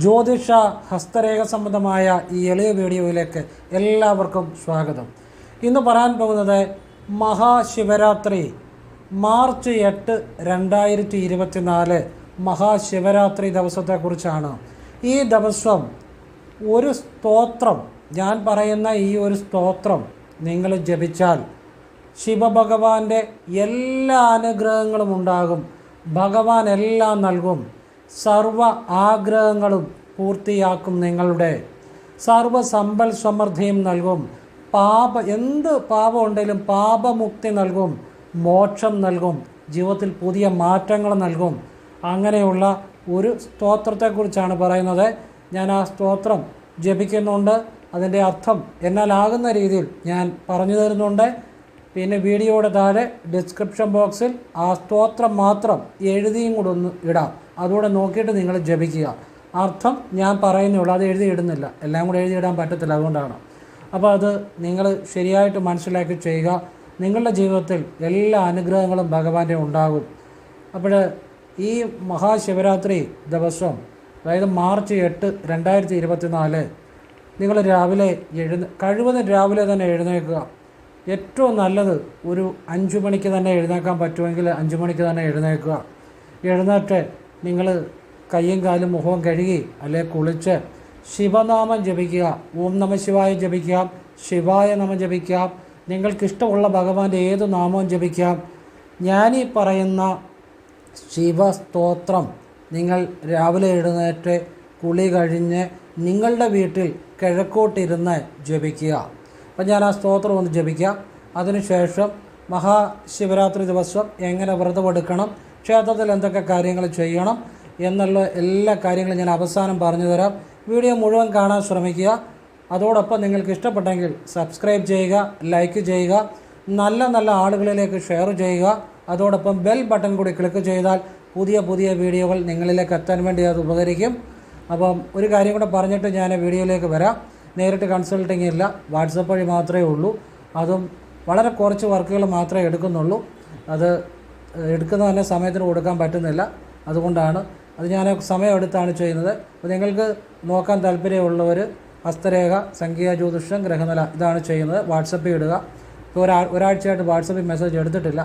ജ്യോതിഷ ഹസ്തരേഖ സംബന്ധമായ ഈ എളിയ വീഡിയോയിലേക്ക് എല്ലാവർക്കും സ്വാഗതം. ഇന്ന് പറയാൻ പോകുന്നത് മഹാശിവരാത്രി മാർച്ച് എട്ട് രണ്ടായിരത്തി ഇരുപത്തിനാല് മഹാശിവരാത്രി ദിവസത്തെക്കുറിച്ചാണ്. ഈ ദിവസം ഒരു സ്തോത്രം ഞാൻ പറയുന്ന ഈ ഒരു സ്തോത്രം നിങ്ങൾ ജപിച്ചാൽ ശിവഭഗവാന്റെ എല്ലാ അനുഗ്രഹങ്ങളും ഉണ്ടാകും. ഭഗവാൻ എല്ലാം നൽകും. സർവ ആഗ്രഹങ്ങളും പൂർത്തിയാക്കും നിങ്ങളുടെ. സർവ സമ്പൽ സമൃദ്ധിയും നൽകും. പാപ എന്ത് പാപം ഉണ്ടെങ്കിലും പാപമുക്തി നൽകും. മോക്ഷം നൽകും. ജീവിതത്തിൽ പുതിയ മാറ്റങ്ങൾ നൽകും. അങ്ങനെയുള്ള ഒരു സ്തോത്രത്തെക്കുറിച്ചാണ് പറയുന്നത്. ഞാൻ ആ സ്തോത്രം ജപിക്കുന്നുണ്ട്. അതിന്റെ അർത്ഥം എന്നാലാകുന്ന രീതിയിൽ ഞാൻ പറഞ്ഞു തരുന്നുണ്ട്. പിന്നെ വീഡിയോയുടെ താഴെ ഡിസ്ക്രിപ്ഷൻ ബോക്സിൽ ആ സ്തോത്രം മാത്രം എഴുതിയും കൂടെ ഒന്ന് ഇടാം. അതുകൂടെ നോക്കിയിട്ട് നിങ്ങൾ ജപിക്കുക. അർത്ഥം ഞാൻ പറയുന്നുള്ളൂ അത് എഴുതി ഇടുന്നില്ല. എല്ലാം കൂടെ എഴുതി ഇടാൻ പറ്റത്തില്ല. അതുകൊണ്ടാണ്. അപ്പോൾ അത് നിങ്ങൾ ശരിയായിട്ട് മനസ്സിലാക്കി ചെയ്യുക. നിങ്ങളുടെ ജീവിതത്തിൽ എല്ലാ അനുഗ്രഹങ്ങളും ഭഗവാന്റെ ഉണ്ടാകും. അപ്പോൾ ഈ മഹാശിവരാത്രി ദിവസം അതായത് മാർച്ച് എട്ട് രണ്ടായിരത്തി ഇരുപത്തി നാല് നിങ്ങൾ രാവിലെ എഴുന്ന കഴിവതും രാവിലെ തന്നെ എഴുന്നേൽക്കുക. ഏറ്റവും നല്ലത് ഒരു അഞ്ച് മണിക്ക് തന്നെ എഴുന്നേക്കാൻ പറ്റുമെങ്കിൽ അഞ്ച് മണിക്ക് തന്നെ എഴുന്നേൽക്കുക. എഴുന്നേറ്റ് നിങ്ങൾ കയ്യും കാലും മുഖവും കഴുകി അല്ലെ കുളിച്ച് ശിവനാമം ജപിക്കുക. ഓം നമ ശിവായ ജപിക്കാം ശിവായ നമം ജപിക്കാം നിങ്ങൾക്കിഷ്ടമുള്ള ഭഗവാന്റെ ഏത് നാമവും ജപിക്കാം. ഞാനീ പറയുന്ന ശിവസ്തോത്രം നിങ്ങൾ രാവിലെ എഴുന്നേറ്റ് കുളി കഴിഞ്ഞ് നിങ്ങളുടെ വീട്ടിൽ കിഴക്കോട്ടിരുന്ന് ജപിക്കുക. അപ്പം ഞാൻ ആ സ്തോത്രം ഒന്ന് ജപിക്കാം. അതിനുശേഷം മഹാശിവരാത്രി ദിവസം എങ്ങനെ വ്രതമെടുക്കണം ക്ഷേത്രത്തിൽ എന്തൊക്കെ കാര്യങ്ങൾ ചെയ്യണം എന്നുള്ള എല്ലാ കാര്യങ്ങളും ഞാൻ അവസാനം പറഞ്ഞു തരാം. വീഡിയോ മുഴുവൻ കാണാൻ ശ്രമിക്കുക. അതോടൊപ്പം നിങ്ങൾക്ക് ഇഷ്ടപ്പെട്ടെങ്കിൽ സബ്സ്ക്രൈബ് ചെയ്യുക ലൈക്ക് ചെയ്യുക നല്ല നല്ല ആളുകളിലേക്ക് ഷെയർ ചെയ്യുക. അതോടൊപ്പം ബെൽ ബട്ടൺ കൂടി ക്ലിക്ക് ചെയ്താൽ പുതിയ പുതിയ വീഡിയോകൾ നിങ്ങളിലേക്ക് എത്താൻ വേണ്ടി അത് ഉപകരിക്കും. അപ്പം ഒരു കാര്യം കൂടെ പറഞ്ഞിട്ട് ഞാൻ വീഡിയോയിലേക്ക് വരാം. നേരിട്ട് കൺസൾട്ടിങ് ഇല്ല. വാട്സപ്പ് വഴി മാത്രമേ ഉള്ളൂ. അതും വളരെ കുറച്ച് വർക്കുകൾ മാത്രമേ എടുക്കുന്നുള്ളൂ. അത് എടുക്കുന്ന തന്നെ സമയത്തിന് കൊടുക്കാൻ പറ്റുന്നില്ല. അതുകൊണ്ടാണ് അത് ഞാൻ സമയമെടുത്താണ് ചെയ്യുന്നത്. അപ്പോൾ നിങ്ങൾക്ക് നോക്കാൻ താല്പര്യമുള്ളവർ ഹസ്തരേഖ സംഖ്യ ജ്യോതിഷം ഗ്രഹനില ഇതാണ് ചെയ്യുന്നത്. വാട്സപ്പിൽ ഇടുക. ഇപ്പോൾ ഒരാ ഒരാഴ്ചയായിട്ട് വാട്സപ്പിൽ മെസ്സേജ് എടുത്തിട്ടില്ല.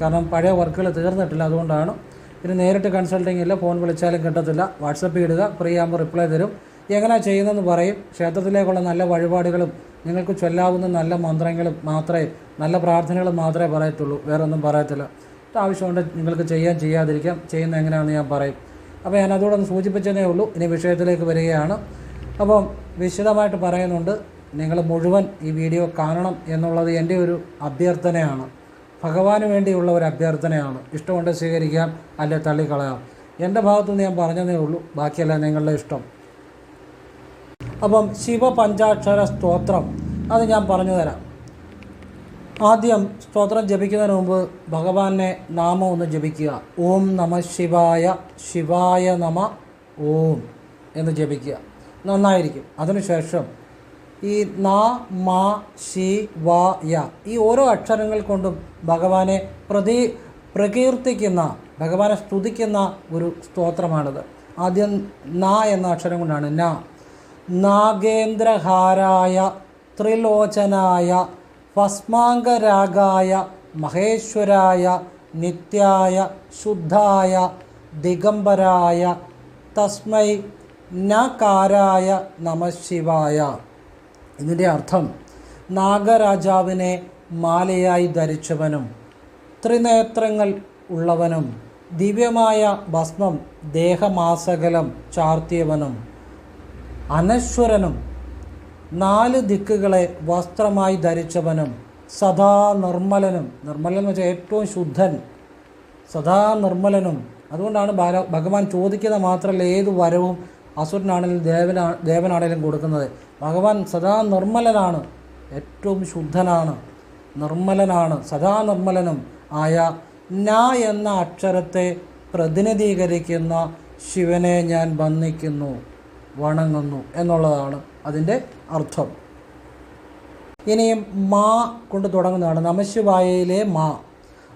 കാരണം പഴയ വർക്കുകൾ തീർന്നിട്ടില്ല അതുകൊണ്ടാണ്. പിന്നെ നേരിട്ട് കൺസൾട്ടിങ് ഇല്ല ഫോൺ വിളിച്ചാലും കിട്ടത്തില്ല. വാട്സപ്പിൽ ഇടുക ഫ്രീ ആകുമ്പോൾ റിപ്ലൈ തരും. എങ്ങനെയാണ് ചെയ്യുന്നതെന്ന് പറയും. ക്ഷേത്രത്തിലേക്കുള്ള നല്ല വഴിപാടുകളും നിങ്ങൾക്ക് ചൊല്ലാവുന്ന നല്ല മന്ത്രങ്ങളും മാത്രമേ നല്ല പ്രാർത്ഥനകളും മാത്രമേ പറയത്തുള്ളൂ. വേറൊന്നും പറയത്തില്ല. ആവശ്യമുണ്ട് നിങ്ങൾക്ക് ചെയ്യാൻ ചെയ്യാതിരിക്കാം. ചെയ്യുന്ന എങ്ങനെയാണെന്ന് ഞാൻ പറയും. അപ്പോൾ ഞാൻ അതോടൊന്ന് സൂചിപ്പിച്ചതേ ഉള്ളൂ. ഇനി വിഷയത്തിലേക്ക് വരികയാണ്. അപ്പം വിശദമായിട്ട് പറയുന്നുണ്ട് നിങ്ങൾ മുഴുവൻ ഈ വീഡിയോ കാണണം എന്നുള്ളത് എന്റെ ഒരു അഭ്യർത്ഥനയാണ്. ഭഗവാന് വേണ്ടിയുള്ള ഒരു അഭ്യർത്ഥനയാണ്. ഇഷ്ടമുണ്ട് സ്വീകരിക്കാം അല്ലെ തള്ളിക്കളയാം. എന്റെ ഭാഗത്തുനിന്ന് ഞാൻ പറഞ്ഞതേ ഉള്ളൂ. ബാക്കിയെല്ലാം നിങ്ങളുടെ ഇഷ്ടം. അപ്പം ശിവപഞ്ചാക്ഷര സ്തോത്രം. അത് ഞാൻ പറഞ്ഞു തരാം. ആദ്യം സ്തോത്രം ജപിക്കുന്നതിന് മുമ്പ് ഭഗവാന്റെ നാമം ഒന്ന് ജപിക്കുക. ഓം നമ ശിവായ ശിവായ നമ ഓം എന്ന് ജപിക്കുക. നന്നായിരിക്കും. അതിനുശേഷം ഈ നാ മാ ശി വാ യ ഈ ഓരോ അക്ഷരങ്ങൾ കൊണ്ടും ഭഗവാനെ പ്രതി പ്രകീർത്തിക്കുന്ന ഭഗവാനെ സ്തുതിക്കുന്ന ഒരു സ്തോത്രമാണിത്. ആദ്യം ന എന്ന അക്ഷരം കൊണ്ടാണ് ന. നാഗേന്ദ്രഹാരായ ത്രിലോചനായ ഭസ്മാംഗരാഗായ മഹേശ്വരായ നിത്യായ ശുദ്ധായ ദിഗംബരായ തസ്മൈ നകാരായ നമശിവായ ഇതിന്റെ അർത്ഥം നാഗരാജാവിനെ മാലയായി ധരിച്ചവനും ത്രിനേത്രങ്ങൾ ഉള്ളവനും ദിവ്യമായ ഭസ്മം ദേഹമാസകലം ചാർത്തിയവനും അനശ്വരനും നാല് ദിക്കുകളെ വസ്ത്രമായി ധരിച്ചവനും സദാ നിർമ്മലനും നിർമ്മലൻ എന്ന് വെച്ചാൽ ഏറ്റവും ശുദ്ധൻ സദാ നിർമ്മലനും. അതുകൊണ്ടാണ് ബാല ഭഗവാൻ ചോദിക്കുന്ന മാത്രമല്ല ഏത് വരവും അസുരനാണെങ്കിലും ദേവനാ ദേവനാണെങ്കിലും കൊടുക്കുന്നത്. ഭഗവാൻ സദാ നിർമ്മലനാണ് ഏറ്റവും ശുദ്ധനാണ് നിർമ്മലനാണ് സദാ നിർമ്മലനും ആയ ന എന്ന അക്ഷരത്തെ പ്രതിനിധീകരിക്കുന്ന ശിവനെ ഞാൻ വന്ദിക്കുന്നു. വണങ്ങുന്നു എന്നുള്ളതാണ് അതിന്റെ അർത്ഥം. ഇനിയും മാ കൊണ്ട് തുടങ്ങുന്നതാണ്. നമശിവായയിലെ മാ.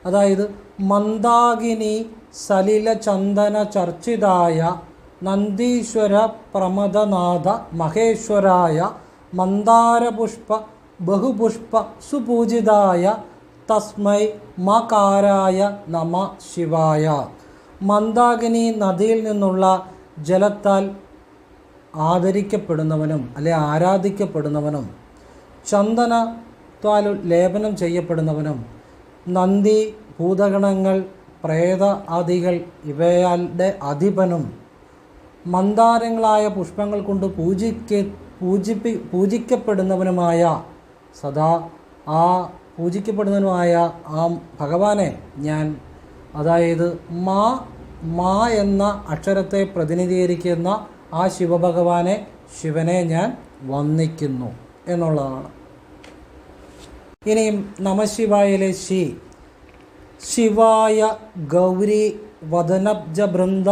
അതായത് മന്ദാകിനി സലില ചന്ദന ചർച്ചിതായ നന്ദീശ്വര പ്രമദനാഥ മഹേശ്വരായ മന്ദാരപുഷ്പ ബഹുപുഷ്പ സുപൂജിതായ തസ്മൈ മകാരായ നമ ശിവായ. മന്ദാകിനി നദിയിൽ നിന്നുള്ള ജലത്താൽ ആദരിക്കപ്പെടുന്നവനും അല്ലെ ആരാധിക്കപ്പെടുന്നവനും ചന്ദന ചന്ദനത്താൽ ലേപനം ചെയ്യപ്പെടുന്നവനും നന്ദി ഭൂതഗണങ്ങൾ പ്രേത ആദികൾ ഇവയാളുടെ അധിപനും മന്ദാരങ്ങളായ പുഷ്പങ്ങൾ കൊണ്ട് പൂജിക്ക പൂജിപ്പി പൂജിക്കപ്പെടുന്നവനുമായ സദാ ആ പൂജിക്കപ്പെടുന്നവനുമായ ആ ഭഗവാനെ ഞാൻ അതായത് മാ മാ എന്ന അക്ഷരത്തെ പ്രതിനിധീകരിക്കുന്ന ആ ശിവഭഗവാനെ ശിവനെ ഞാൻ വന്ദിക്കുന്നു എന്നുള്ളതാണ്. ഇനിയും നമശിവായിലെ ശി ശിവായ ഗൗരി വദനബ്ജബൃന്ദ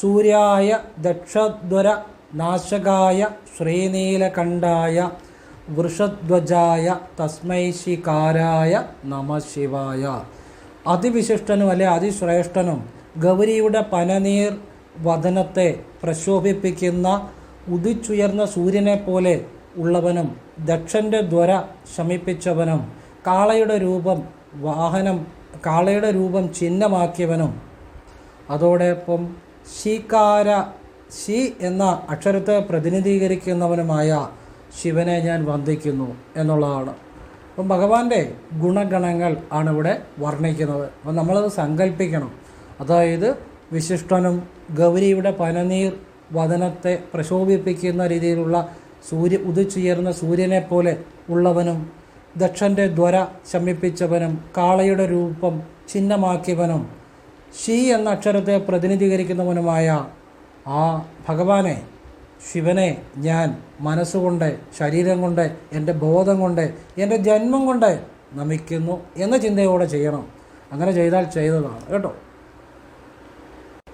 സൂര്യായ ദക്ഷധ്വര നാശകായ ശ്രീനീലകണ്ഠായ വൃഷധ്വജായ തസ്മൈ ശികാരായ നമശിവായ. അതിവിശിഷ്ടനും അല്ലെ അതിശ്രേഷ്ഠനും ഗൗരിയുടെ പനനീർ വദനത്തെ പ്രശോഭിപ്പിക്കുന്ന ഉദിച്ചുയർന്ന സൂര്യനെ പോലെ ഉള്ളവനും ദക്ഷന്റെ ദ്വര ശമിപ്പിച്ചവനും കാളയുടെ രൂപം വാഹനം കാളയുടെ രൂപം ചിഹ്നമാക്കിയവനും. അതോടൊപ്പം ശീകാര ശി എന്ന അക്ഷരത്തെ പ്രതിനിധീകരിക്കുന്നവനുമായ ശിവനെ ഞാൻ വന്ദിക്കുന്നു എന്നുള്ളതാണ്. അപ്പം ഭഗവാന്റെ ഗുണഗണങ്ങൾ ആണ് ഇവിടെ വർണിക്കുന്നത്. അപ്പം നമ്മളത് സങ്കല്പിക്കണം അതായത് വിശിഷ്ടനും ഗൗരിയുടെ പനനീർ വതനത്തെ പ്രശോഭിപ്പിക്കുന്ന രീതിയിലുള്ള സൂര്യ ഉദിച്ചുയർന്ന സൂര്യനെ പോലെ ഉള്ളവനും ദക്ഷന്റെ ദ്വര ശമിപ്പിച്ചവനും കാളയുടെ രൂപം ചിഹ്നമാക്കിയവനും ഷീ എന്ന അക്ഷരത്തെ പ്രതിനിധീകരിക്കുന്നവനുമായ ആ ഭഗവാനെ ശിവനെ ഞാൻ മനസ്സുകൊണ്ട് ശരീരം കൊണ്ട് എന്റെ ബോധം കൊണ്ട് എന്റെ ജന്മം കൊണ്ട് നമിക്കുന്നു എന്ന ചിന്തയോടെ ചെയ്യണം. അങ്ങനെ ചെയ്താൽ ചെയ്തതാണ്. കേട്ടോ?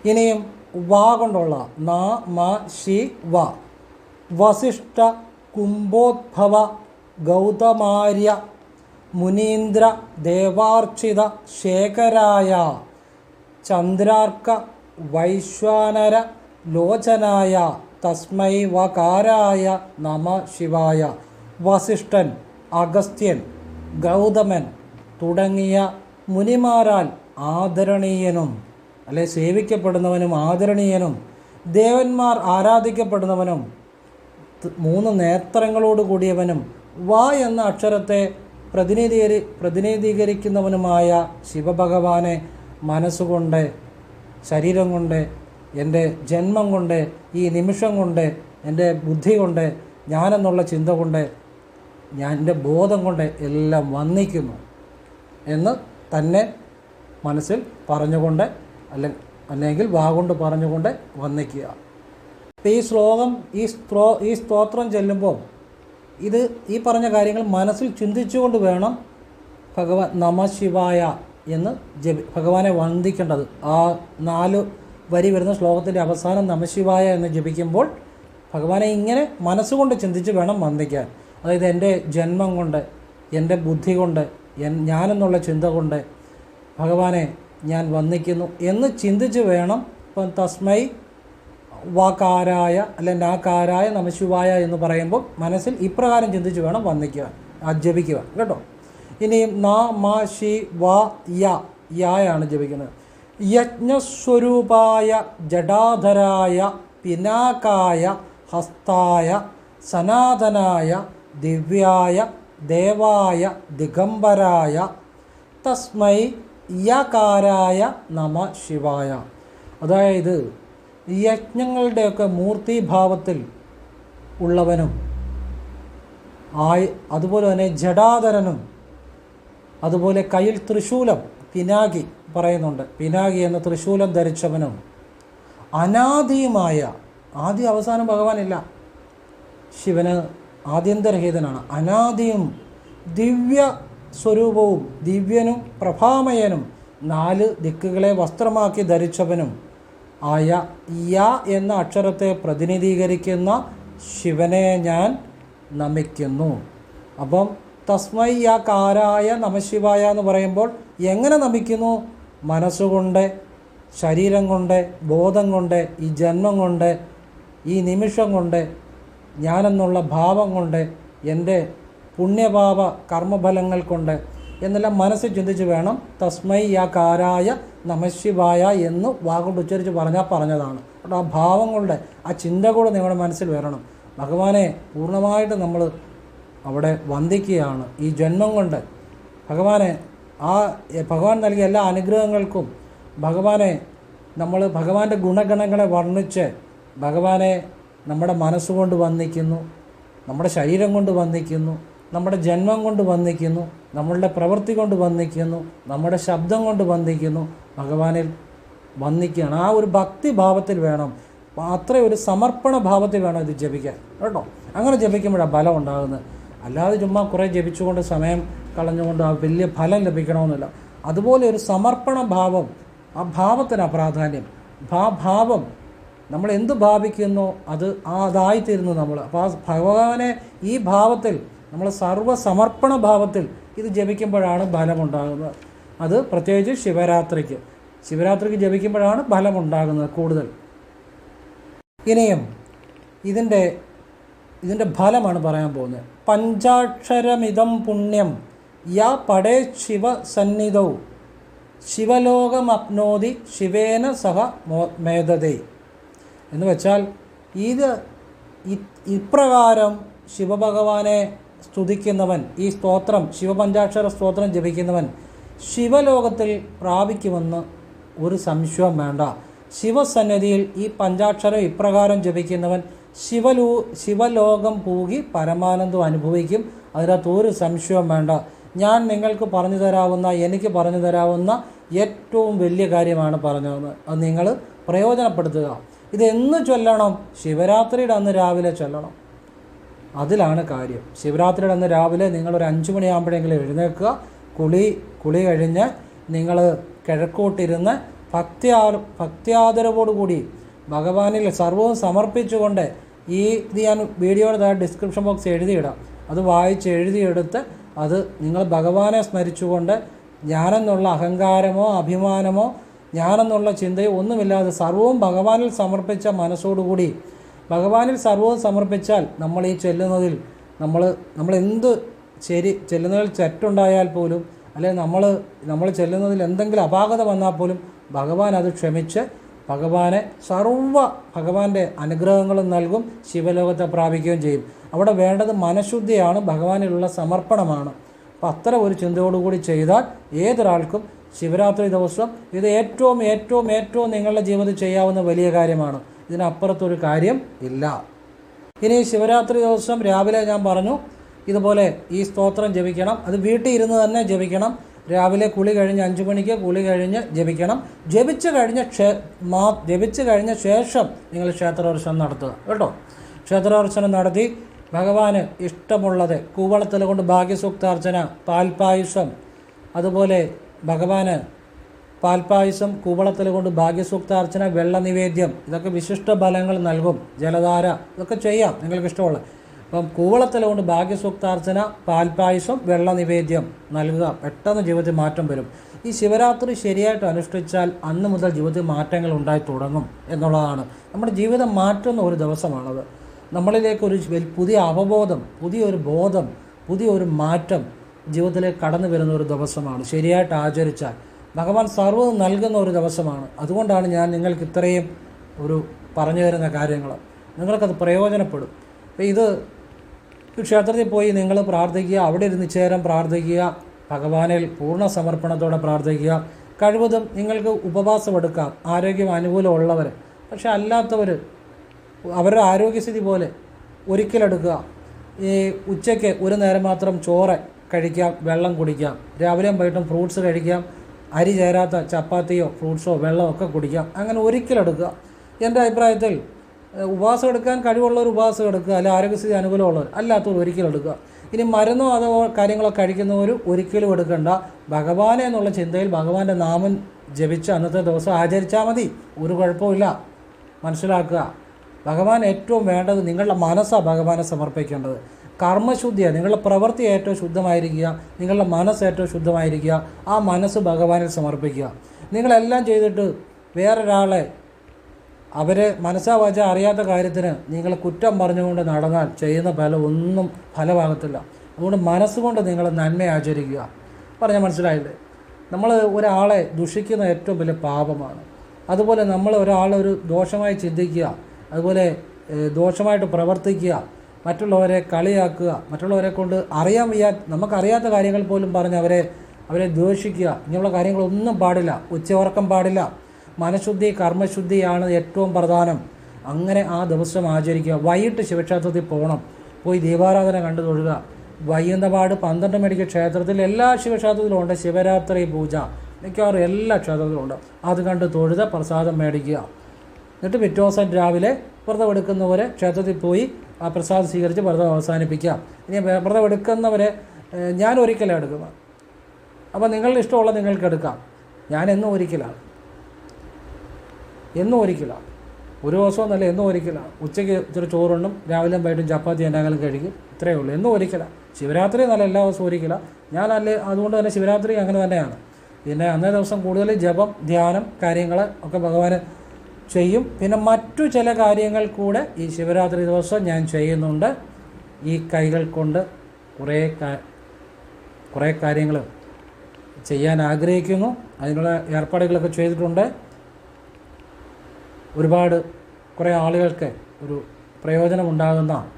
ഇനിയും വാ കൊണ്ടുള്ള ന മ ശി വ. വസിഷ്ഠ കുംഭോദ്ഭവ ഗൗതമാര്യ മുനീന്ദ്ര ദേവാർച്ചിത ശേഖരായ ചന്ദ്രാർക്ക വൈശ്വാനര ലോചനായ തസ്മൈ വകാരായ നമ ശിവായ. വസിഷ്ഠൻ അഗസ്ത്യൻ ഗൗതമൻ തുടങ്ങിയ മുനിമാരാൽ ആദരണീയനും. അല്ലെ സേവിക്കപ്പെടുന്നവനും ആദരണീയനും ദേവന്മാർ ആരാധിക്കപ്പെടുന്നവനും മൂന്ന് നേത്രങ്ങളോട് കൂടിയവനും വ എന്ന അക്ഷരത്തെ പ്രതിനിധീകരി പ്രതിനിധീകരിക്കുന്നവനുമായ ശിവഭഗവാനെ മനസ്സുകൊണ്ട് ശരീരം കൊണ്ട് എന്റെ ജന്മം കൊണ്ട് ഈ നിമിഷം കൊണ്ട് എന്റെ ബുദ്ധി കൊണ്ട് ഞാനെന്നുള്ള ചിന്ത കൊണ്ട് ഞാൻ എന്റെ ബോധം കൊണ്ട് എല്ലാം വന്നിക്കുന്നു എന്ന് തന്നെ മനസ്സിൽ പറഞ്ഞുകൊണ്ട് അല്ലെ അല്ലെങ്കിൽ വാഗൊണ്ട് പറഞ്ഞുകൊണ്ട് വന്നിക്കുക. ഇപ്പം ഈ ശ്ലോകം ഈ സ്ത്രോ ഈ സ്തോത്രം ചെല്ലുമ്പോൾ ഇത് ഈ പറഞ്ഞ കാര്യങ്ങൾ മനസ്സിൽ ചിന്തിച്ചുകൊണ്ട് വേണം ഭഗവാൻ നമശിവായ എന്ന് ജപി ഭഗവാനെ വന്ദിക്കേണ്ടത്. ആ നാല് വരി വരുന്ന ശ്ലോകത്തിന്റെ അവസാനം നമശിവായ എന്ന് ജപിക്കുമ്പോൾ ഭഗവാനെ ഇങ്ങനെ മനസ്സുകൊണ്ട് ചിന്തിച്ച് വേണം വന്ദിക്കാൻ. അതായത് എന്റെ ജന്മം കൊണ്ട് എന്റെ ബുദ്ധി കൊണ്ട് ഞാനെന്നുള്ള ചിന്ത കൊണ്ട് ഭഗവാനെ ഞാൻ വന്നിക്കുന്നു എന്ന് ചിന്തിച്ച് വേണം ഇപ്പം തസ്മൈ വാകാരായ അല്ലെ നാകാരായ നമശിവായ എന്ന് പറയുമ്പോൾ മനസ്സിൽ ഇപ്രകാരം ചിന്തിച്ച് വേണം വന്നിക്കുക ജപിക്കുക കേട്ടോ? ഇനിയും നാ മാ ഷി വാ യ യായാണ് ജപിക്കുന്നത്. യജ്ഞസ്വരൂപായ ജഡാധരായ പിനാകായ ഹസ്തായ സനാതനായ ദിവ്യായ ദേവായ ദിഗംബരായ തസ്മൈ യകാരായ നമ ശിവായ. അതായത് യജ്ഞങ്ങളുടെയൊക്കെ മൂർത്തിഭാവത്തിൽ ഉള്ളവനും ആയി അതുപോലെ തന്നെ ജഡാധരനും അതുപോലെ കയ്യിൽ തൃശൂലം പിനാകി പറയുന്നുണ്ട്. പിനാകി എന്ന തൃശൂലം ധരിച്ചവനും അനാദിയുമായ ആദ്യ അവസാനം ഭഗവാനില്ല. ശിവന് ആദ്യന്തരഹിതനാണ് അനാദിയും ദിവ്യ സ്വരൂപവും ദിവ്യനും പ്രഭാമയനും നാല് ദിക്കുകളെ വസ്ത്രമാക്കി ധരിച്ചവനും ആയ യ എന്ന അക്ഷരത്തെ പ്രതിനിധീകരിക്കുന്ന ശിവനെ ഞാൻ നമിക്കുന്നു. അപ്പം തസ്മൈ യ കാരായ നമശിവായ എന്ന് പറയുമ്പോൾ എങ്ങനെ നമിക്കുന്നു? മനസ്സുകൊണ്ട് ശരീരം കൊണ്ട് ബോധം കൊണ്ട് ഈ ജന്മം കൊണ്ട് ഈ നിമിഷം കൊണ്ട് ഞാനെന്നുള്ള ഭാവം കൊണ്ട് എന്റെ പുണ്യപാപ കർമ്മഫലങ്ങൾ കൊണ്ട് എന്നെല്ലാം മനസ്സിൽ ചിന്തിച്ച് വേണം. തസ്മൈ യാ കാരായ നമശിവായ എന്ന് വാഗുകൊണ്ട് ഉച്ചരിച്ച് പറഞ്ഞാൽ പറഞ്ഞതാണ്. അപ്പോൾ ആ ഭാവങ്ങളുടെ ആ ചിന്ത കൂടെ നിങ്ങളുടെ മനസ്സിൽ വരണം. ഭഗവാനെ പൂർണമായിട്ട് നമ്മൾ അവിടെ വന്ദിക്കുകയാണ്. ഈ ജന്മം കൊണ്ട് ഭഗവാനെ ആ ഭഗവാൻ നൽകിയ എല്ലാ അനുഗ്രഹങ്ങൾക്കും ഭഗവാനെ നമ്മൾ ഭഗവാന്റെ ഗുണഗണങ്ങളെ വർണിച്ച് ഭഗവാനെ നമ്മുടെ മനസ്സുകൊണ്ട് വന്ദിക്കുന്നു. നമ്മുടെ ശരീരം കൊണ്ട് വന്ദിക്കുന്നു. നമ്മുടെ ജന്മം കൊണ്ട് വന്നിക്കുന്നു നമ്മളുടെ പ്രവൃത്തി കൊണ്ട് വന്നിക്കുന്നു നമ്മുടെ ശബ്ദം കൊണ്ട് വന്നിക്കുന്നു ഭഗവാനിൽ വന്നിക്കുകയാണ് ആ ഒരു ഭക്തിഭാവത്തിൽ വേണം അത്ര ഒരു സമർപ്പണ ഭാവത്തിൽ വേണം ഇത് ജപിക്കാൻ. കേട്ടോ? അങ്ങനെ ജപിക്കുമ്പോഴാണ് ബലം ഉണ്ടാകുന്നത്. അല്ലാതെ ചുമ്മാ കുറേ ജപിച്ചുകൊണ്ട് സമയം കളഞ്ഞുകൊണ്ട് ആ വലിയ ഫലം ലഭിക്കണമെന്നില്ല. അതുപോലെ ഒരു സമർപ്പണ ഭാവം ആ ഭാവത്തിനാണ് പ്രാധാന്യം. ഭാ ഭാവം നമ്മൾ എന്ത് ഭാവിക്കുന്നു? അത് ആ അതായിത്തീരുന്നു നമ്മൾ. അപ്പോൾ ആ ഭഗവാനെ ഈ ഭാവത്തിൽ നമ്മൾ സർവസമർപ്പണ ഭാവത്തിൽ ഇത് ജപിക്കുമ്പോഴാണ് ഫലമുണ്ടാകുന്നത്. അത് പ്രത്യേകിച്ച് ശിവരാത്രിക്ക്. ശിവരാത്രിക്ക് ജപിക്കുമ്പോഴാണ് ഫലമുണ്ടാകുന്നത് കൂടുതൽ. ഇനിയും ഇതിന്റെ ഇതിന്റെ ഫലമാണ് പറയാൻ പോകുന്നത്. പഞ്ചാക്ഷരമിതം പുണ്യം യാ പടേ ശിവ സന്നിധൗ ശിവലോകമപ്നോതി ശിവേന സഹ മേധതേ. എന്ന് വെച്ചാൽ ഇത് ഇപ്രകാരം ശിവഭഗവാനെ സ്തുതിക്കുന്നവൻ. ഈ സ്തോത്രം ശിവപഞ്ചാക്ഷര സ്തോത്രം ജപിക്കുന്നവൻ ശിവലോകത്തിൽ പ്രാപിക്കുമെന്ന് ഒരു സംശയം വേണ്ട. ശിവസന്നിധിയിൽ ഈ പഞ്ചാക്ഷരം ഇപ്രകാരം ജപിക്കുന്നവൻ ശിവലൂ ശിവലോകം പൂകി പരമാനന്ദം അനുഭവിക്കും. അതിനകത്ത് ഒരു സംശയവും വേണ്ട. ഞാൻ നിങ്ങൾക്ക് പറഞ്ഞു തരാവുന്ന എനിക്ക് പറഞ്ഞു തരാവുന്ന ഏറ്റവും വലിയ കാര്യമാണ് പറഞ്ഞത്. അത് നിങ്ങൾ പ്രയോജനപ്പെടുത്തുക. ഇതെന്ന് ചൊല്ലണം? ശിവരാത്രിയുടെ അന്ന് രാവിലെ ചൊല്ലണം. അതിലാണ് കാര്യം. ശിവരാത്രിയുടെ അന്ന് രാവിലെ നിങ്ങളൊരു അഞ്ച് മണിയാകുമ്പോഴെങ്കിലും എഴുന്നേൽക്കുക. കുളി കുളി കഴിഞ്ഞ് നിങ്ങൾ കിഴക്കോട്ടിരുന്ന് ഭക്തിയാ ഭക്തിയാദരവോടുകൂടി ഭഗവാനിൽ സർവവും സമർപ്പിച്ചുകൊണ്ട് ഈ ഇത് ഞാൻ വീഡിയോയുടെ താഴെ ഡിസ്ക്രിപ്ഷൻ ബോക്സ് എഴുതിയിടാം. അത് വായിച്ച് എഴുതിയെടുത്ത് അത് നിങ്ങൾ ഭഗവാനെ സ്മരിച്ചുകൊണ്ട് ഞാനെന്നുള്ള അഹങ്കാരമോ അഭിമാനമോ ഞാനെന്നുള്ള ചിന്തയോ ഒന്നുമില്ലാതെ സർവവും ഭഗവാനിൽ സമർപ്പിച്ച മനസ്സോടുകൂടി ഭഗവാനിൽ സർവവും സമർപ്പിച്ചാൽ നമ്മൾ ഈ ചെല്ലുന്നതിൽ നമ്മൾ നമ്മൾ എന്ത് ശരി ചെല്ലുന്നതിൽ തെറ്റുണ്ടായാൽ പോലും അല്ലെങ്കിൽ നമ്മൾ നമ്മൾ ചെല്ലുന്നതിൽ എന്തെങ്കിലും അപാകത വന്നാൽ പോലും ഭഗവാൻ അത് ക്ഷമിച്ച് ഭഗവാനെ സർവ ഭഗവാന്റെ അനുഗ്രഹങ്ങളും നൽകും ശിവലോകത്തെ പ്രാപിക്കുകയും ചെയ്യും. അവിടെ വേണ്ടത് മനഃശുദ്ധിയാണ് ഭഗവാനിലുള്ള സമർപ്പണമാണ്. അപ്പം അത്തരം ഒരു ചിന്തയോടുകൂടി ചെയ്താൽ ഏതൊരാൾക്കും ശിവരാത്രി ദിവസം ഇത് ഏറ്റവും ഏറ്റവും ഏറ്റവും നിങ്ങളുടെ ജീവിതത്തിൽ ചെയ്യാവുന്ന വലിയ കാര്യമാണ്. ഇതിനപ്പുറത്തൊരു കാര്യം ഇല്ല. ഇനി ശിവരാത്രി ദിവസം രാവിലെ ഞാൻ പറഞ്ഞു ഇതുപോലെ ഈ സ്തോത്രം ജപിക്കണം. അത് വീട്ടിൽ ഇരുന്ന് തന്നെ ജപിക്കണം. രാവിലെ കുളി കഴിഞ്ഞ് അഞ്ച് മണിക്ക് കുളി കഴിഞ്ഞ് ജപിക്കണം. ജപിച്ച് കഴിഞ്ഞ ക്ഷേ മാ ജപിച്ച് കഴിഞ്ഞ ശേഷം നിങ്ങൾ ക്ഷേത്രദർശനം നടത്തുക. കേട്ടോ? ക്ഷേത്രദർശനം നടത്തി ഭഗവാന് ഇഷ്ടമുള്ളത് കൂവളത്തിൽ കൊണ്ട് ഭാഗ്യസൂക്താർച്ചന പാൽപ്പായുസം അതുപോലെ ഭഗവാന് പാൽപ്പായസം കൂവളത്തില കൊണ്ട് ഭാഗ്യസൂക്താർച്ചന വെള്ള നിവേദ്യം ഇതൊക്കെ വിശിഷ്ട ഫലങ്ങൾ നൽകും. ജലധാര ഇതൊക്കെ ചെയ്യാം. നിങ്ങൾക്ക് ഇഷ്ടമുള്ള അപ്പം കൂവളത്തില കൊണ്ട് ഭാഗ്യസൂക്താർച്ചന പാൽപ്പായസം വെള്ള നിവേദ്യം നൽകുക. പെട്ടെന്ന് ജീവിതത്തിൽ മാറ്റം വരും. ഈ ശിവരാത്രി ശരിയായിട്ട് അനുഷ്ഠിച്ചാൽ അന്ന് മുതൽ ജീവിതത്തിൽ മാറ്റങ്ങൾ ഉണ്ടായി തുടങ്ങും എന്നുള്ളതാണ്. നമ്മുടെ ജീവിതം മാറ്റുന്ന ഒരു ദിവസമാണത്. നമ്മളിലേക്ക് ഒരു പുതിയ അവബോധം പുതിയൊരു ബോധം പുതിയൊരു മാറ്റം ജീവിതത്തിലേക്ക് കടന്നു വരുന്ന ഒരു ദിവസമാണ്. ശരിയായിട്ട് ആചരിച്ചാൽ. ഭഗവാൻ സർവവും നൽകുന്ന ഒരു ദിവസമാണ്. അതുകൊണ്ടാണ് ഞാൻ നിങ്ങൾക്ക് ഇത്രയും ഒരു പറഞ്ഞു തരുന്ന കാര്യങ്ങൾ. നിങ്ങൾക്കത് പ്രയോജനപ്പെടും. അപ്പോൾ ഇത് ക്ഷേത്രത്തിൽ പോയി നിങ്ങൾ പ്രാർത്ഥിക്കുക അവിടെ ഇരുന്ന് ചേരം പ്രാർത്ഥിക്കുക ഭഗവാനിൽ പൂർണ സമർപ്പണത്തോടെ പ്രാർത്ഥിക്കുക. കഴിവതും നിങ്ങൾക്ക് ഉപവാസം എടുക്കാം. ആരോഗ്യം അനുകൂലമുള്ളവർ. പക്ഷെ അല്ലാത്തവർ അവരുടെ ആരോഗ്യസ്ഥിതി പോലെ ഒരിക്കലെടുക്കുക. ഈ ഉച്ചയ്ക്ക് ഒരു നേരം മാത്രം ചോറ് കഴിക്കാം വെള്ളം കുടിക്കാം. രാവിലെയും വൈകിട്ടും ഫ്രൂട്ട്സ് കഴിക്കാം. അരി ചേരാത്ത ചപ്പാത്തിയോ ഫ്രൂട്ട്സോ വെള്ളമോ ഒക്കെ കുടിക്കാം. അങ്ങനെ ഒരിക്കലെടുക്കുക എന്റെ അഭിപ്രായത്തിൽ ഉപവാസം എടുക്കാൻ കഴിവുള്ളവർ ഉപവാസം എടുക്കുക. അല്ല ആരോഗ്യസ്ഥിതി അനുകൂലമുള്ളവർ അല്ലാത്തവർ ഒരിക്കലും എടുക്കുക. ഇനി മരുന്നോ അതോ കാര്യങ്ങളോ കഴിക്കുന്നവർ ഒരിക്കലും എടുക്കണ്ട. ഭഗവാനെ എന്നുള്ള ചിന്തയിൽ ഭഗവാന്റെ നാമം ജപിച്ച് അന്നത്തെ ദിവസം ആചരിച്ചാൽ മതി. ഒരു കുഴപ്പമില്ല മനസ്സിലാക്കുക. ഭഗവാൻ ഏറ്റവും വേണ്ടത് നിങ്ങളുടെ മനസ്സാണ് ഭഗവാനെ സമർപ്പിക്കേണ്ടത്. കർമ്മശുദ്ധിയാണ് നിങ്ങളുടെ പ്രവൃത്തി ഏറ്റവും ശുദ്ധമായിരിക്കുക നിങ്ങളുടെ മനസ്സ് ഏറ്റവും ശുദ്ധമായിരിക്കുക ആ മനസ്സ് ഭഗവാനിൽ സമർപ്പിക്കുക. നിങ്ങളെല്ലാം ചെയ്തിട്ട് വേറൊരാളെ അവരെ മനസ്സാ അറിയാത്ത കാര്യത്തിന് നിങ്ങൾ കുറ്റം പറഞ്ഞുകൊണ്ട് നടന്നാൽ ചെയ്യുന്ന ഫലം ഒന്നും ഫലമാകത്തില്ല. അതുകൊണ്ട് മനസ്സുകൊണ്ട് നിങ്ങൾ നന്മ ആചരിക്കുക. പറഞ്ഞാൽ മനസ്സിലായില്ലേ? നമ്മൾ ഒരാളെ ദുഷിക്കുന്ന ഏറ്റവും വലിയ പാപമാണ്. അതുപോലെ നമ്മൾ ഒരാളെ ഒരു ദോഷമായി ചിന്തിക്കുക അതുപോലെ ദോഷമായിട്ട് പ്രവർത്തിക്കുക മറ്റുള്ളവരെ കളിയാക്കുക മറ്റുള്ളവരെ കൊണ്ട് അറിയാൻ വയ്യാ നമുക്കറിയാത്ത കാര്യങ്ങൾ പോലും പറഞ്ഞ് അവരെ അവരെ ദ്വേഷിക്കുക. ഇങ്ങനെയുള്ള കാര്യങ്ങളൊന്നും പാടില്ല. ഉച്ചയുറക്കം പാടില്ല. മനഃശുദ്ധി കർമ്മശുദ്ധിയാണ് ഏറ്റവും പ്രധാനം. അങ്ങനെ ആ ദിവസം ആചരിക്കുക. വൈകിട്ട് ശിവക്ഷേത്രത്തിൽ പോകണം. പോയി ദീപാരാധന കണ്ടു തൊഴുക. വൈകുന്നപാട് പന്ത്രണ്ട് മണിക്ക് ക്ഷേത്രത്തിൽ എല്ലാ ശിവക്ഷേത്രത്തിലും ഉണ്ട്. ശിവരാത്രി പൂജ. മിക്കവാറും എല്ലാ ക്ഷേത്രത്തിലും ഉണ്ട്. അത് കണ്ട് തൊഴുത പ്രസാദം മേടിക്കുക. എന്നിട്ട് പിറ്റേ ദിവസം രാവിലെ വ്രതം ക്ഷേത്രത്തിൽ പോയി ആ പ്രസാദം സ്വീകരിച്ച് വ്രതം അവസാനിപ്പിക്കാം. ഇനി വ്രതമെടുക്കുന്നവരെ ഞാൻ ഒരിക്കലാണ് എടുക്കുന്നത് അപ്പോൾ നിങ്ങളുടെ ഇഷ്ടമുള്ള നിങ്ങൾക്ക് എടുക്കാം. ഞാൻ എന്നും ഒരിക്കലാണ് എന്നും ഒരിക്കലാണ് ഒരു ദിവസം നല്ല എന്നും ഒരിക്കലാണ് ഉച്ചയ്ക്ക് ഇച്ചിരി ചോറുണ്ടും രാവിലെ വൈകിട്ടും ചപ്പാത്തി എന്നാകലും കഴിക്കും. ഇത്രയേ ഉള്ളൂ. എന്നും ഒരിക്കലാണ് ശിവരാത്രി നല്ല എല്ലാ ദിവസവും ഒരിക്കലാണ് ഞാൻ അല്ലേ അതുകൊണ്ട് തന്നെ ശിവരാത്രി അങ്ങനെ തന്നെയാണ്. പിന്നെ അന്നേ ദിവസം കൂടുതൽ ജപം ധ്യാനം കാര്യങ്ങൾ ഒക്കെ ഭഗവാന് ചെയ്യും. പിന്നെ മറ്റു ചില കാര്യങ്ങൾ കൂടെ ഈ ശിവരാത്രി ദിവസം ഞാൻ ചെയ്യുന്നുണ്ട്. ഈ കൈകൾ കൊണ്ട് കുറേ കുറേ കാര്യങ്ങൾ ചെയ്യാൻ ആഗ്രഹിക്കുന്നു. അതിനുള്ള ഏർപ്പാടുകളൊക്കെ ചെയ്തിട്ടുണ്ട്. ഒരുപാട് കുറേ ആളുകൾക്ക് ഒരു പ്രയോജനമുണ്ടാകുന്ന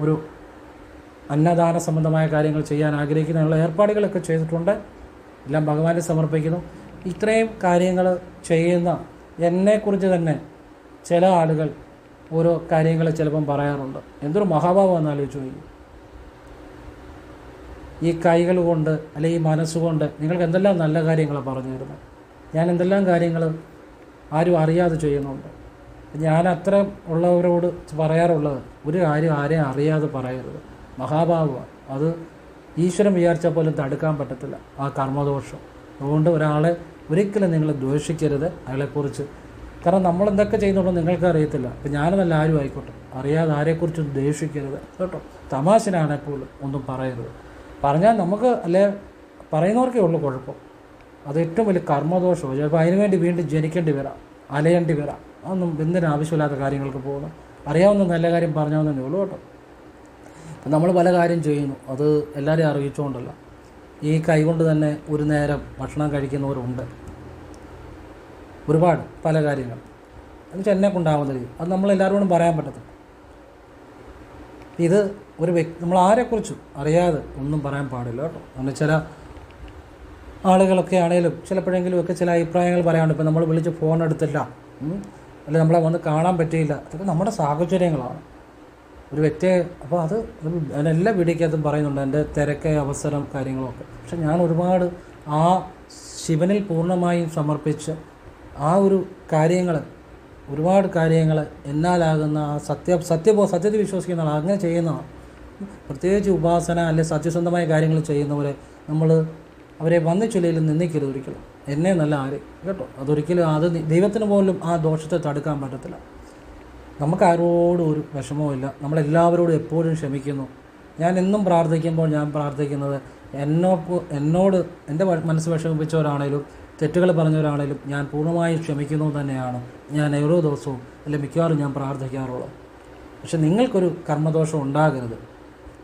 ഒരു അന്നദാന സംബന്ധമായ കാര്യങ്ങൾ ചെയ്യാൻ ആഗ്രഹിക്കുന്നതിനുള്ള ഏർപ്പാടുകളൊക്കെ ചെയ്തിട്ടുണ്ട്. എല്ലാം ഭഗവാനെ സമർപ്പിക്കുന്നു. ഇത്രയും കാര്യങ്ങൾ ചെയ്യുന്ന എന്നെക്കുറിച്ച് തന്നെ ചില ആളുകൾ ഓരോ കാര്യങ്ങൾ ചിലപ്പം പറയാറുണ്ട്. എന്തൊരു മഹാഭാവം ആലോചിച്ച് നോക്കി. ഈ കൈകൾ കൊണ്ട് അല്ലെങ്കിൽ ഈ മനസ്സുകൊണ്ട് നിങ്ങൾക്ക് എന്തെല്ലാം നല്ല കാര്യങ്ങളാണ് പറഞ്ഞു തരുന്നത് ഞാൻ എന്തെല്ലാം കാര്യങ്ങൾ ആരും അറിയാതെ ചെയ്യുന്നുണ്ട്. ഞാൻ അത്ര ഉള്ളവരോട് പറയാറുള്ളത് ഒരു കാര്യം ആരെയും അറിയാതെ പറയരുത്. മഹാഭാവമാണ് അത് ഈശ്വരൻ വിചാരിച്ചാൽ പോലും തടുക്കാൻ പറ്റത്തില്ല. ആ കർമ്മദോഷം. അതുകൊണ്ട് ഒരാളെ ഒരിക്കലും നിങ്ങൾ ദ്വേഷിക്കരുത് അയാളെക്കുറിച്ച്. കാരണം നമ്മൾ എന്തൊക്കെ ചെയ്യുന്നുണ്ടോ നിങ്ങൾക്ക് അറിയത്തില്ല. അപ്പം ഞാനതല്ല ആരും ആയിക്കോട്ടെ. അറിയാതെ ആരെക്കുറിച്ചും ദേഷിക്കരുത്. കേട്ടോ? തമാശനാണെങ്കിൽ പോലും ഒന്നും പറയരുത്. പറഞ്ഞാൽ നമുക്ക് അല്ലെ പറയുന്നവർക്കേ ഉള്ളൂ കുഴപ്പം. അത് ഏറ്റവും വലിയ കർമ്മദോഷമാണ്. ചിലപ്പോൾ അതിനുവേണ്ടി വീണ്ടും ജനിക്കേണ്ടി വരാം. അലയേണ്ടി വരാം. അതൊന്നും എന്തിനും ആവശ്യമില്ലാത്ത കാര്യങ്ങൾക്ക് പോകുന്നു അറിയാവുന്ന നല്ല കാര്യം പറഞ്ഞാവുന്നതേ ഉള്ളൂ കേട്ടോ. നമ്മൾ പല കാര്യം ചെയ്യുന്നു. അത് എല്ലാവരെയും അറിയിച്ചുകൊണ്ടല്ല. ഈ കൈകൊണ്ട് തന്നെ ഒരു നേരം ഭക്ഷണം കഴിക്കുന്നവരുണ്ട്. ഒരുപാട് പല കാര്യങ്ങൾ. എന്നുവെച്ചാൽ എന്നെ കൊണ്ടാവുന്ന രീതി. അത് നമ്മൾ എല്ലാവരോടും പറയാൻ പറ്റത്തില്ല. ഇത് ഒരു വ്യക്തി നമ്മൾ ആരെക്കുറിച്ചും അറിയാതെ ഒന്നും പറയാൻ പാടില്ല കേട്ടോ. അങ്ങനെ ചില ആളുകളൊക്കെ ആണെങ്കിലും ചിലപ്പോഴെങ്കിലും ഒക്കെ ചില അഭിപ്രായങ്ങൾ പറയാണ്ട് ഇപ്പം നമ്മൾ വിളിച്ച് ഫോൺ എടുത്തില്ല. അല്ലെങ്കിൽ നമ്മളെ വന്ന് കാണാൻ പറ്റിയില്ല. അതൊക്കെ നമ്മുടെ സാഹചര്യങ്ങളാണ്. ഒരു വ്യക്തിയെ അപ്പോൾ അത് ഞാൻ എല്ലാ വീഡിയോക്കകത്തും പറയുന്നുണ്ട് എന്റെ തിരക്ക് അവസരം കാര്യങ്ങളൊക്കെ. പക്ഷെ ഞാൻ ഒരുപാട് ആ ശിവനിൽ പൂർണമായും സമർപ്പിച്ച് ആ ഒരു കാര്യങ്ങൾ ഒരുപാട് കാര്യങ്ങൾ എന്നാലാകുന്ന ആ സത്യ സത്യബോ സത്യത്തിൽ വിശ്വസിക്കുന്ന ആൾ അങ്ങനെ ചെയ്യുന്നതാണ് പ്രത്യേകിച്ച് ഉപാസന അല്ലെ സത്യസന്ധമായ കാര്യങ്ങൾ ചെയ്യുന്നവരെ നമ്മൾ അവരെ വന്നു ചൊല്ലിയിൽ നിന്നിക്കരുത് ഒരിക്കലും. എന്നെ നല്ല ആര് കേട്ടോ? അതൊരിക്കലും അത് ദൈവത്തിന് പോലും ആ ദോഷത്തെ തടുക്കാൻ പറ്റത്തില്ല. നമുക്ക് ആരോടും ഒരു വിഷമവും ഇല്ല. നമ്മളെല്ലാവരോടും എപ്പോഴും ക്ഷമിക്കുന്നു. ഞാൻ എന്നും പ്രാർത്ഥിക്കുമ്പോൾ ഞാൻ പ്രാർത്ഥിക്കുന്നത് എന്നോ എന്നോട് എന്റെ മനസ്സ് വിഷമിപ്പിച്ചവരാണേലും തെറ്റുകൾ പറഞ്ഞവരാണേലും ഞാൻ പൂർണമായും ക്ഷമിക്കുന്നു തന്നെയാണ് ഞാൻ ഓരോ ദിവസവും അല്ലെങ്കിൽ മിക്കവാറും ഞാൻ പ്രാർത്ഥിക്കാറുള്ളത്. പക്ഷെ നിങ്ങൾക്കൊരു കർമ്മദോഷം ഉണ്ടാകരുത്.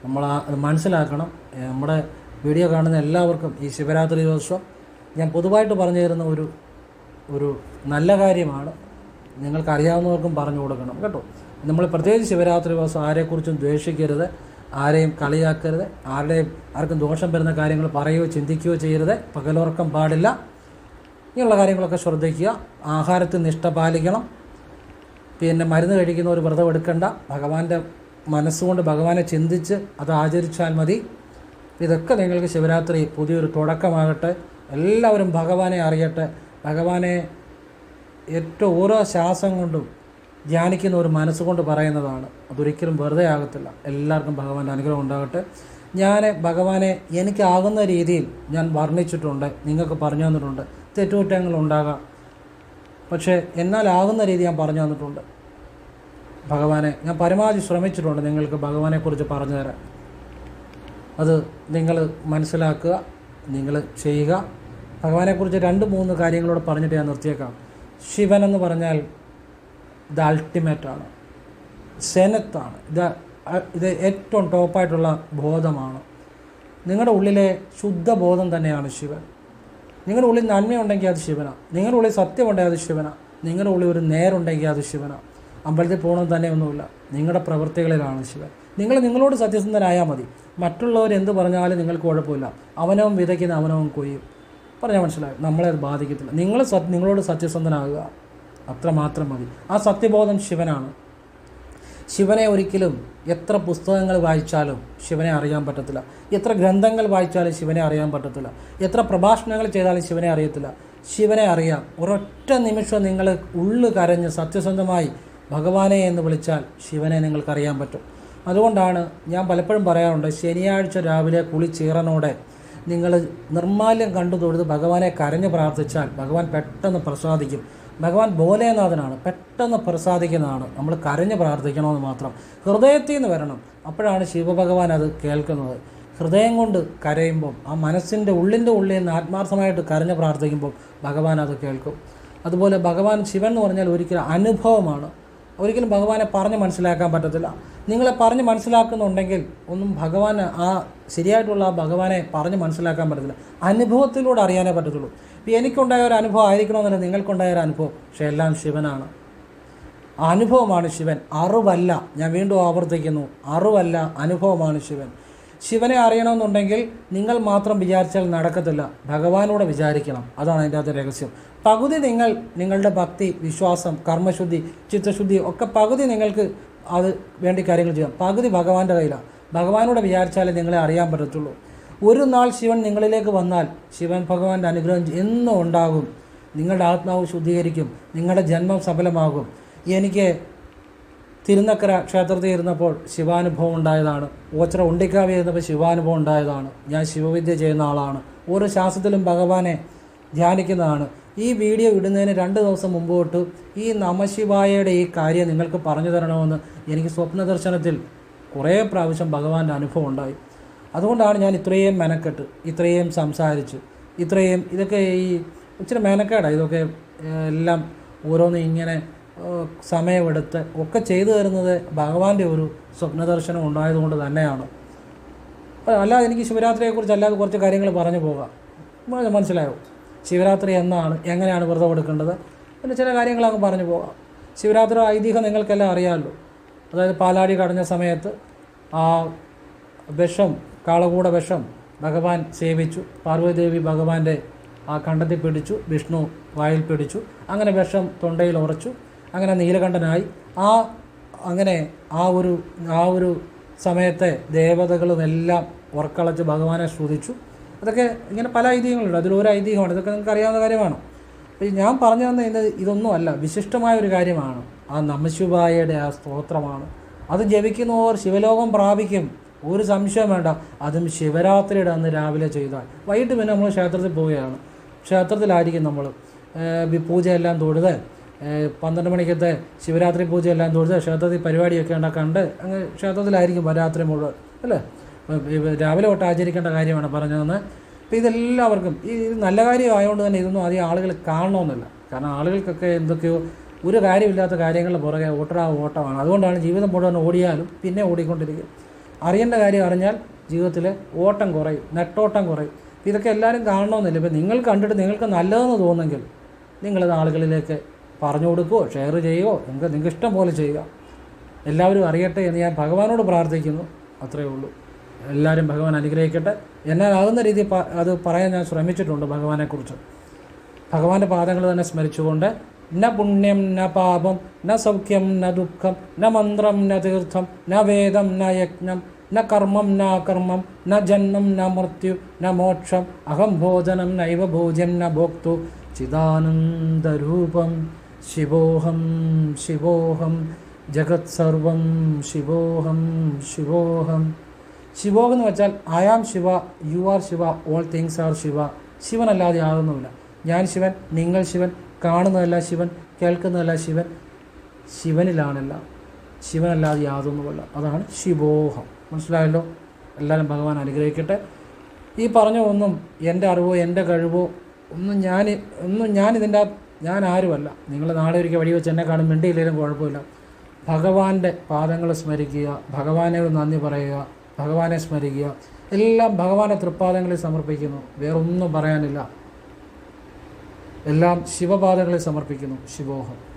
നമ്മൾ മനസ്സിലാക്കണം. നമ്മുടെ വീഡിയോ കാണുന്ന എല്ലാവർക്കും ഈ ശിവരാത്രി ദിവസം ഞാൻ പൊതുവായിട്ട് പറഞ്ഞു തരുന്ന ഒരു ഒരു നല്ല കാര്യമാണ്. നിങ്ങൾക്ക് അറിയാവുന്നവർക്കും പറഞ്ഞു കൊടുക്കണം കേട്ടോ. നമ്മൾ പ്രത്യേകിച്ച് ശിവരാത്രി ദിവസം ആരെക്കുറിച്ചും ദ്വേഷിക്കരുത് ആരെയും കളിയാക്കരുത് ആരുടെയും ആർക്കും ദോഷം വരുന്ന കാര്യങ്ങൾ പറയുകയോ ചിന്തിക്കുകയോ ചെയ്യരുത്. പകലുറക്കം പാടില്ല. ഇങ്ങനെയുള്ള കാര്യങ്ങളൊക്കെ ശ്രദ്ധിക്കുക. ആഹാരത്തിൽ നിഷ്ഠ പാലിക്കണം. പിന്നെ മരുന്ന് കഴിക്കുന്ന ഒരു വ്രതം എടുക്കണ്ട. ഭഗവാന്റെ മനസ്സുകൊണ്ട് ഭഗവാനെ ചിന്തിച്ച് അത് ആചരിച്ചാൽ മതി. ഇതൊക്കെ നിങ്ങൾക്ക് ശിവരാത്രി പുതിയൊരു തുടക്കമാകട്ടെ. എല്ലാവരും ഭഗവാനെ അറിയട്ടെ. ഭഗവാനെ ഏറ്റവും ഓരോ ശ്വാസം കൊണ്ടും ധ്യാനിക്കുന്ന ഒരു മനസ്സുകൊണ്ട് പറയുന്നതാണ്. അതൊരിക്കലും വെറുതെ ആകത്തില്ല. എല്ലാവർക്കും ഭഗവാന്റെ അനുഗ്രഹം ഉണ്ടാകട്ടെ. ഞാൻ ഭഗവാനെ എനിക്കാകുന്ന രീതിയിൽ ഞാൻ വർണിച്ചിട്ടുണ്ട്. നിങ്ങൾക്ക് പറഞ്ഞു തന്നിട്ടുണ്ട്. തെറ്റുകുറ്റങ്ങൾ ഉണ്ടാകാം. പക്ഷേ എന്നാലാകുന്ന രീതി ഞാൻ പറഞ്ഞു തന്നിട്ടുണ്ട്. ഭഗവാനെ ഞാൻ പരമാവധി ശ്രമിച്ചിട്ടുണ്ട് നിങ്ങൾക്ക് ഭഗവാനെക്കുറിച്ച് പറഞ്ഞു തരാൻ. അത് നിങ്ങൾ മനസ്സിലാക്കുക നിങ്ങൾ ചെയ്യുക. ഭഗവാനെക്കുറിച്ച് രണ്ട് മൂന്ന് കാര്യങ്ങളോട് പറഞ്ഞിട്ട് ഞാൻ നിർത്തിയേക്കാം. ശിവൻ എന്ന് പറഞ്ഞാൽ ഇത് അൾട്ടിമേറ്റാണ് സെനത്താണ്. ഇത് ഇത് ഏറ്റവും ടോപ്പായിട്ടുള്ള ബോധമാണ്. നിങ്ങളുടെ ഉള്ളിലെ ശുദ്ധബോധം തന്നെയാണ് ശിവൻ. നിങ്ങളുടെ ഉള്ളിൽ നന്മയുണ്ടെങ്കിൽ അത് ശിവനാണ് നിങ്ങളുടെ ഉള്ളിൽ സത്യമുണ്ടെങ്കിൽ അത് ശിവനാണ് നിങ്ങളുടെ ഉള്ളിൽ ഒരു നേരുണ്ടെങ്കിൽ അത് ശിവനാണ് അമ്പലത്തിൽ പോകണം തന്നെ ഒന്നുമില്ല. നിങ്ങളുടെ പ്രവൃത്തികളിലാണ് ശിവൻ. നിങ്ങൾ നിങ്ങളോട് സത്യസന്ധനായാൽ മതി. മറ്റുള്ളവർ എന്ത് പറഞ്ഞാലും നിങ്ങൾക്ക് കുഴപ്പമില്ല. അവനവും വിതയ്ക്കുന്ന അവനവും കൊയ്യും. പറഞ്ഞാൽ മനസ്സിലായി? നമ്മളെ അത് ബാധിക്കത്തില്ല. നിങ്ങൾ നിങ്ങളോട് സത്യസന്ധനാകുക. അത്ര മാത്രം മതി. ആ സത്യബോധം ശിവനാണ്. ശിവനെ ഒരിക്കലും എത്ര പുസ്തകങ്ങൾ വായിച്ചാലും ശിവനെ അറിയാൻ പറ്റത്തില്ല. എത്ര ഗ്രന്ഥങ്ങൾ വായിച്ചാലും ശിവനെ അറിയാൻ പറ്റത്തില്ല. എത്ര പ്രഭാഷണങ്ങൾ ചെയ്താലും ശിവനെ അറിയത്തില്ല. ശിവനെ അറിയാം. ഒരൊറ്റ നിമിഷം നിങ്ങൾ ഉള്ളു കരഞ്ഞ് സത്യസന്ധമായി ഭഗവാനെ എന്ന് വിളിച്ചാൽ ശിവനെ നിങ്ങൾക്കറിയാൻ പറ്റും. അതുകൊണ്ടാണ് ഞാൻ പലപ്പോഴും പറയാറുണ്ട് ശനിയാഴ്ച രാവിലെ കുളിച്ചീറനോടെ നിങ്ങൾ നിർമാല്യം കണ്ടു തൊഴുത് ഭഗവാനെ കരഞ്ഞു പ്രാർത്ഥിച്ചാൽ ഭഗവാൻ പെട്ടെന്ന് പ്രസാദിക്കും. ഭഗവാൻ ബോലേനാഥനാണ്. പെട്ടെന്ന് പ്രസാദിക്കുന്നതാണ്. നമ്മൾ കരഞ്ഞ് പ്രാർത്ഥിക്കണമെന്ന് മാത്രം. ഹൃദയത്തിൽ നിന്ന് വരണം. അപ്പോഴാണ് ശിവഭഗവാൻ അത് കേൾക്കുന്നത്. ഹൃദയം കൊണ്ട് കരയുമ്പം ആ മനസ്സിന്റെ ഉള്ളിന്റെ ഉള്ളിൽ നിന്ന് ആത്മാർത്ഥമായിട്ട് കരഞ്ഞു പ്രാർത്ഥിക്കുമ്പോൾ ഭഗവാൻ അത് കേൾക്കും. അതുപോലെ ഭഗവാൻ ശിവൻ എന്ന് പറഞ്ഞാൽ ഒരിക്കലും അനുഭവമാണ്. ഒരിക്കലും ഭഗവാനെ പറഞ്ഞ് മനസ്സിലാക്കാൻ പറ്റത്തില്ല. നിങ്ങളെ പറഞ്ഞ് മനസ്സിലാക്കുന്നുണ്ടെങ്കിൽ ഒന്നും ഭഗവാൻ ആ ശരിയായിട്ടുള്ള ആ ഭഗവാനെ പറഞ്ഞ് മനസ്സിലാക്കാൻ പറ്റത്തില്ല. അനുഭവത്തിലൂടെ അറിയാനേ പറ്റത്തുള്ളൂ. ഇപ്പം എനിക്കുണ്ടായ ഒരു അനുഭവം ആയിരിക്കണമെന്നല്ല നിങ്ങൾക്കുണ്ടായ ഒരു അനുഭവം. പക്ഷേ എല്ലാം ശിവനാണ്. അനുഭവമാണ് ശിവൻ. അറിവല്ല. ഞാൻ വീണ്ടും ആവർത്തിക്കുന്നു. അറിവല്ല അനുഭവമാണ് ശിവൻ. ശിവനെ അറിയണമെന്നുണ്ടെങ്കിൽ നിങ്ങൾ മാത്രം വിചാരിച്ചാൽ നടക്കത്തില്ല. ഭഗവാനോട് വിചാരിക്കണം. അതാണ് അതിന്റെ അകത്ത് രഹസ്യം. പകുതി നിങ്ങൾ നിങ്ങളുടെ ഭക്തി വിശ്വാസം കർമ്മശുദ്ധി ചിത്തശുദ്ധി ഒക്കെ പകുതി നിങ്ങൾക്ക് അത് വേണ്ടി കാര്യങ്ങൾ ചെയ്യാം. പകുതി ഭഗവാന്റെ കയ്യിലാണ്. ഭഗവാനോട് വിചാരിച്ചാലേ നിങ്ങളെ അറിയാൻ പറ്റത്തുള്ളൂ. ഒരു നാൾ ശിവൻ നിങ്ങളിലേക്ക് വന്നാൽ ശിവൻ ഭഗവാന്റെ അനുഗ്രഹം എന്നും ഉണ്ടാകും. നിങ്ങളുടെ ആത്മാവ് ശുദ്ധീകരിക്കും. നിങ്ങളുടെ ജന്മം സഫലമാകും. എനിക്ക് തിരുനക്കര ക്ഷേത്രത്തിൽ ഇരുന്നപ്പോൾ ശിവാനുഭവം ഉണ്ടായതാണ്. ഓച്ചറ ഉണ്ടിക്കാവി ഇരുന്നപ്പോൾ ശിവാനുഭവം ഉണ്ടായതാണ്. ഞാൻ ശിവവിദ്യ ചെയ്യുന്ന ആളാണ്. ഓരോ ശാസ്ത്രത്തിലും ഭഗവാനെ ധ്യാനിക്കുന്നതാണ്. ഈ വീഡിയോ ഇടുന്നതിന് രണ്ട് ദിവസം മുമ്പ് തൊട്ട് ഈ നമശിവായയുടെ ഈ കാര്യം നിങ്ങൾക്ക് പറഞ്ഞു തരണമെന്ന് എനിക്ക് സ്വപ്ന ദർശനത്തിൽ കുറേ പ്രാവശ്യം ഭഗവാന്റെ അനുഭവം ഉണ്ടായി. അതുകൊണ്ടാണ് ഞാൻ ഇത്രയും മെനക്കെട്ട് ഇത്രയും സംസാരിച്ച് ഇത്രയും ഇതൊക്കെ ഈ ഇച്ചിരി മെനക്കേടാണ് ഇതൊക്കെ എല്ലാം ഓരോന്ന് ഇങ്ങനെ സമയമെടുത്ത് ഒക്കെ ചെയ്തു തരുന്നത് ഭഗവാന്റെ ഒരു സ്വപ്നദർശനം ഉണ്ടായതുകൊണ്ട് തന്നെയാണ്. അല്ലാതെ എനിക്ക് ശിവരാത്രിയെക്കുറിച്ച് അല്ലാതെ കുറച്ച് കാര്യങ്ങൾ പറഞ്ഞു പോകാം. മനസ്സിലായോ? ശിവരാത്രി എന്നാണ് എങ്ങനെയാണ് വ്രതം എടുക്കേണ്ടത് പിന്നെ ചില കാര്യങ്ങളങ്ങ് പറഞ്ഞു പോകാം. ശിവരാത്രി ഐതിഹ്യം നിങ്ങൾക്കെല്ലാം അറിയാമല്ലോ. അതായത് പാലാടി കടഞ്ഞ സമയത്ത് ആ വിഷം കാളകൂട വിഷം ഭഗവാൻ സേവിച്ചു. പാർവതിദേവി ഭഗവാന്റെ ആ കണ്ടത്തിൽ പിടിച്ചു വിഷ്ണു വായിൽ പിടിച്ചു. അങ്ങനെ വിഷം തൊണ്ടയിൽ ഉറച്ചു. അങ്ങനെ നീലകണ്ഠനായി. ആ അങ്ങനെ ആ ഒരു ആ ഒരു സമയത്തെ ദേവതകളുമെല്ലാം ഉറക്കളച്ച് ഭഗവാനെ ശ്രുതിച്ചു അതൊക്കെ ഇങ്ങനെ പല ഐതിഹ്യങ്ങളുണ്ട്. അതിലൊരു ഐതിഹ്യമാണ്. ഇതൊക്കെ നിങ്ങൾക്ക് അറിയാവുന്ന കാര്യമാണ്. ഞാൻ പറഞ്ഞു തന്ന ഇത് ഇതൊന്നും അല്ല വിശിഷ്ടമായ ഒരു കാര്യമാണ്. ആ നമശിവായയുടെ ആ സ്തോത്രമാണ്. അത് ജപിക്കുന്നവർ ശിവലോകം പ്രാപിക്കും. ഒരു സംശയം വേണ്ട. അതും ശിവരാത്രിയുടെ അന്ന് രാവിലെ ചെയ്താൽ. വൈകിട്ട് പിന്നെ നമ്മൾ ക്ഷേത്രത്തിൽ പോവുകയാണ്. ക്ഷേത്രത്തിലായിരിക്കും നമ്മൾ. പൂജയെല്ലാം തൊഴുത് പന്ത്രണ്ട് മണിക്കത്തെ ശിവരാത്രി പൂജയെല്ലാം തൊഴുത് ക്ഷേത്രത്തിൽ പരിപാടിയൊക്കെ ഉണ്ടാ കണ്ട് അങ്ങ് ക്ഷേത്രത്തിലായിരിക്കും രാത്രി മുഴുവൻ. അല്ലേ? രാവിലെ തൊട്ട് ആചരിക്കേണ്ട കാര്യമാണ് പറഞ്ഞതെന്ന് അപ്പോൾ ഇതെല്ലാവർക്കും ഈ ഇത് നല്ല കാര്യമായതുകൊണ്ട് തന്നെ ഇതൊന്നും അധികം ആളുകൾ കാണണമെന്നില്ല കാരണം ആളുകൾക്കൊക്കെ എന്തൊക്കെയോ ഒരു കാര്യമില്ലാത്ത കാര്യങ്ങളുടെ പുറകെ ഓട്ടറാ ഓട്ടമാണ്. അതുകൊണ്ടാണ് ജീവിതം മുഴുവൻ ഓടിയാലും പിന്നെ ഓടിക്കൊണ്ടിരിക്കുക അറിയേണ്ട കാര്യം അറിഞ്ഞാൽ ജീവിതത്തിൽ ഓട്ടം കുറയും നെട്ടോട്ടം കുറയും. ഇതൊക്കെ എല്ലാവരും കാണണമെന്നില്ല ഇപ്പം നിങ്ങൾ കണ്ടിട്ട് നിങ്ങൾക്ക് നല്ലതെന്ന് തോന്നുമെങ്കിൽ നിങ്ങളത് ആളുകളിലേക്ക് പറഞ്ഞു കൊടുക്കുകയോ ഷെയർ ചെയ്യുകയോ നിങ്ങൾക്ക് നിങ്ങൾക്ക് ഇഷ്ടം പോലെ ചെയ്യുക. എല്ലാവരും അറിയട്ടെ എന്ന് ഞാൻ ഭഗവാനോട് പ്രാർത്ഥിക്കുന്നു. അത്രയേ ഉള്ളൂ. എല്ലാവരും ഭഗവാൻ അനുഗ്രഹിക്കട്ടെ. എന്നാലാകുന്ന രീതിയിൽ അത് പറയാൻ ഞാൻ ശ്രമിച്ചിട്ടുണ്ട് ഭഗവാനെക്കുറിച്ച്. ഭഗവാന്റെ പാദങ്ങൾ തന്നെ സ്മരിച്ചുകൊണ്ട് ന പുണ്യം ന പാപം ന സൗഖ്യം ന ദുഃഖം ന മന്ത്രം ന തീർത്ഥം ന വേദം ന യജ്ഞം ന കർമ്മം ന കർമ്മം ന ജന്മം ന മൃത്യു ന മോക്ഷം അഹം ഭോജനം നൈവ ഭോജ്യം ന ഭോക്തു ചിദാനന്ദരൂപം ശിവോഹം ശിവോഹം ജഗത്സർവം ശിവോഹം ശിവോഹം. ശിവോഹം എന്ന് വെച്ചാൽ I am Shiva you are Shiva all things are Shiva ശിവനല്ലാതെ യാതൊന്നുമില്ല. ഞാൻ ശിവൻ നിങ്ങൾ ശിവൻ കാണുന്നതല്ല ശിവൻ കേൾക്കുന്നതല്ല ശിവൻ. ശിവനിലാണല്ല. ശിവനല്ലാതെ യാതൊന്നുമല്ല. അതാണ് ശിവോഹം. മനസ്സിലായല്ലോ? എല്ലാവരും ഭഗവാൻ അനുഗ്രഹിക്കട്ടെ. ഈ പറഞ്ഞ ഒന്നും എന്റെ അറിവോ എന്റെ കഴിവോ ഒന്നും ഞാൻ ഒന്നും ഞാൻ ഇതിന്റെ ഞാൻ ആരുമല്ല. നിങ്ങൾ നാളെ ഒരിക്കൽ വഴി വെച്ച് എന്നെ കാണും മിണ്ടിയില്ലെങ്കിലും കുഴപ്പമില്ല. ഭഗവാന്റെ പാദങ്ങൾ സ്മരിക്കുക ഭഗവാനെ നന്ദി പറയുക. ഭഗവാനെ സ്മരിക്കുക. എല്ലാം ഭഗവാന്റെ തൃപ്പാദങ്ങളിൽ സമർപ്പിക്കുന്നു. വേറൊന്നും പറയാനില്ല. എല്ലാം ശിവപാദങ്ങളിൽ സമർപ്പിക്കുന്നു. ശിവോഹം.